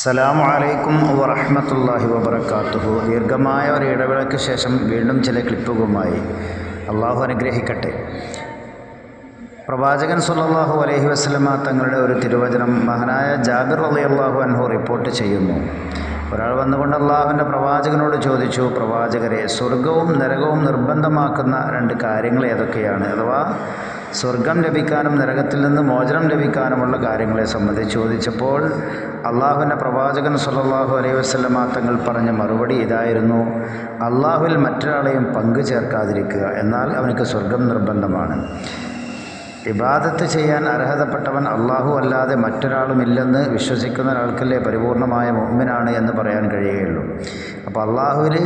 അസ്സലാമു അലൈക്കും വറഹ്മത്തുള്ളാഹി വബറകാതുഹു ദീർഘമായ ഒരു ഇടവേളയ്ക്ക് ശേഷം വീണ്ടും ചില ക്ലിപ്പുകളുമായി അള്ളാഹു അനുഗ്രഹിക്കട്ടെ. പ്രവാചകൻ സുല്ലാഹു അലൈഹി വസ്ലമ തങ്ങളുടെ ഒരു തിരുവചനം മഹനായ ജാബിർ അലി അള്ളാഹു അൻഹു റിപ്പോർട്ട് ചെയ്യുന്നു. ഒരാൾ വന്നുകൊണ്ട് അള്ളാഹുവിന്റെ പ്രവാചകനോട് ചോദിച്ചു പ്രവാചകരെ സ്വർഗവും നരകവും നിർബന്ധമാക്കുന്ന രണ്ട് കാര്യങ്ങൾ ഏതൊക്കെയാണ്? അഥവാ സ്വർഗം ലഭിക്കാനും നരകത്തിൽ നിന്ന് മോചനം ലഭിക്കാനുമുള്ള കാര്യങ്ങളെ സംബന്ധിച്ച് ചോദിച്ചപ്പോൾ അള്ളാഹുവിന്റെ പ്രവാചകൻ സല്ലല്ലാഹു അലൈഹി വസല്ലമ തങ്ങൾ പറഞ്ഞ മറുപടി ഇതായിരുന്നു അള്ളാഹുവിൽ മറ്റൊരാളെയും പങ്കു ചേർക്കാതിരിക്കുക എന്നാൽ അവനക്ക് സ്വർഗം നിർബന്ധമാണ്. ഇബാദത്ത് ചെയ്യാൻ അർഹതപ്പെട്ടവൻ അള്ളാഹു അല്ലാതെ മറ്റൊരാളുമില്ലെന്ന് വിശ്വസിക്കുന്ന ഒരാൾക്കല്ലേ പരിപൂർണമായ മുഹമ്മിനാണ് എന്ന് പറയാൻ കഴിയുകയുള്ളൂ. അപ്പോൾ അള്ളാഹുവിൽ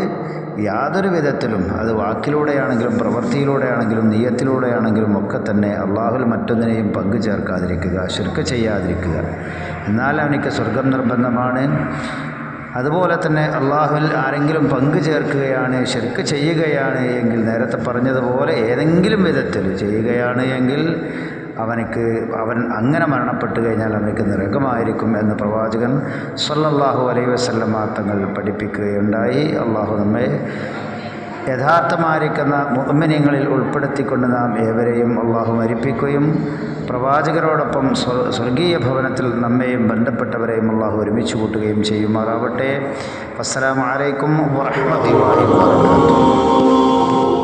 യാതൊരു വിധത്തിലും അത് വാക്കിലൂടെയാണെങ്കിലും പ്രവൃത്തിയിലൂടെയാണെങ്കിലും നീയത്തിലൂടെയാണെങ്കിലും ഒക്കെ തന്നെ അള്ളാഹുൽ മറ്റൊന്നിനെയും പങ്കു ചേർക്കാതിരിക്കുക ശുർക്ക് ചെയ്യാതിരിക്കുക. എന്നാൽ അവനിക്ക് സ്വർഗം നിർബന്ധമാണ്. അതുപോലെ തന്നെ അള്ളാഹുവിൽ ആരെങ്കിലും പങ്കു ചേർക്കുകയാണ് ശരിക്ക് ചെയ്യുകയാണ് എങ്കിൽ നേരത്തെ പറഞ്ഞതുപോലെ ഏതെങ്കിലും വിധത്തിൽ ചെയ്യുകയാണ് എങ്കിൽ അവനക്ക് അവൻ അങ്ങനെ മരണപ്പെട്ടു കഴിഞ്ഞാൽ അവനക്ക് നരകമായിരിക്കും എന്ന് പ്രവാചകൻ സല്ലല്ലാഹു അലൈഹി വസല്ലമ തങ്ങൾ പഠിപ്പിക്കുകയുണ്ടായി. അള്ളാഹു നമ്മെ യഥാർത്ഥമായിരിക്കുന്ന മുഅ്മിനീങ്ങളിൽ ഉൾപ്പെടുത്തിക്കൊണ്ട് നാം ഏവരെയും അള്ളാഹു മരിപ്പിക്കുകയും പ്രവാചകരോടൊപ്പം സ്വ- സ്വർഗീയ ഭവനത്തിൽ നമ്മെയും ബന്ധപ്പെട്ടവരെയും അള്ളാഹു ഒരുമിച്ച് കൂട്ടുകയും ചെയ്യുമാറാവട്ടെ. അസ്സലാമലൈക്കും വബറകാതുഹു.